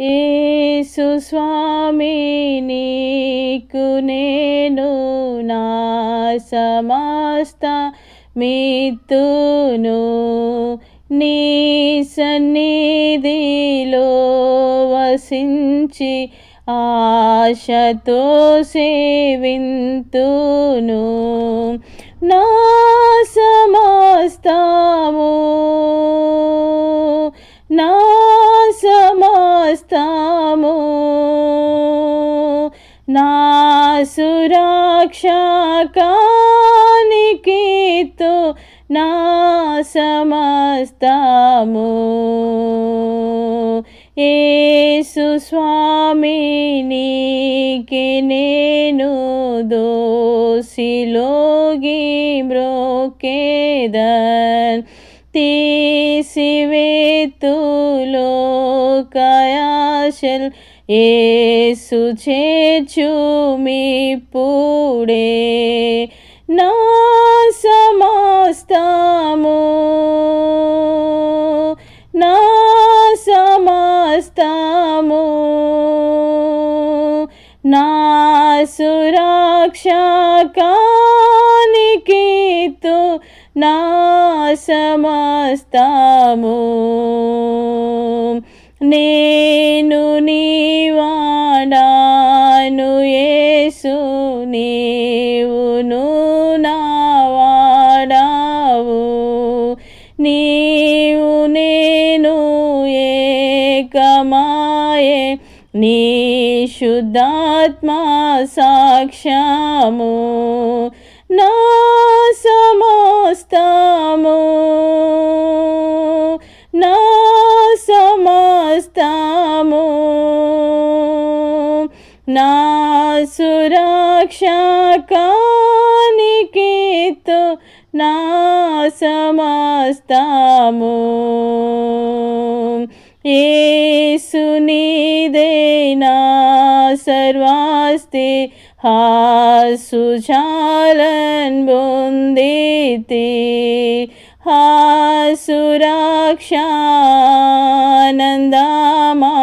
ఏసు స్వామి నీకు నేను నా సమస్త మిత్తును. నీ సన్నిధిలో వసించి ఆశతో సేవింతును. నా సమస్తము నా సమస్తము. నా సురక్షకానికితో నా సమస్తము. ఏసు స్వామినికి నేను దోసిలోగి మ్రోకేదన్ తీసివేతులో కయాశల్ ఏసు చేచుమి పూడే. నా సమస్తము నా సమస్తము నా సురక్షకానికితో నా నాశమస్తాము. నేను నీవాడాను యేసు నీవును నావాడావు నీవు నేను ఏకమాయే నీ శుద్ధాత్మ సాక్ష్యము. నా సమస్తము. నా సురక్షకానికి నా సురక్షకానికితో నా సమస్తము. ఏసునిదేనా సర్వాస్తి హాసుజాలన్ బొందితి హాసురక్షానందమా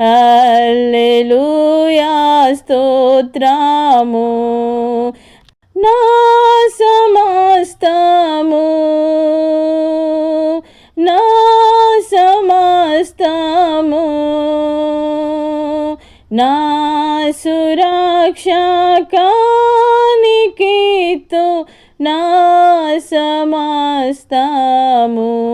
హల్లెలూయా స్తోత్రము. నా సమస్తము నా సమస్తము నా సురక్షకానికితో समास्तामु।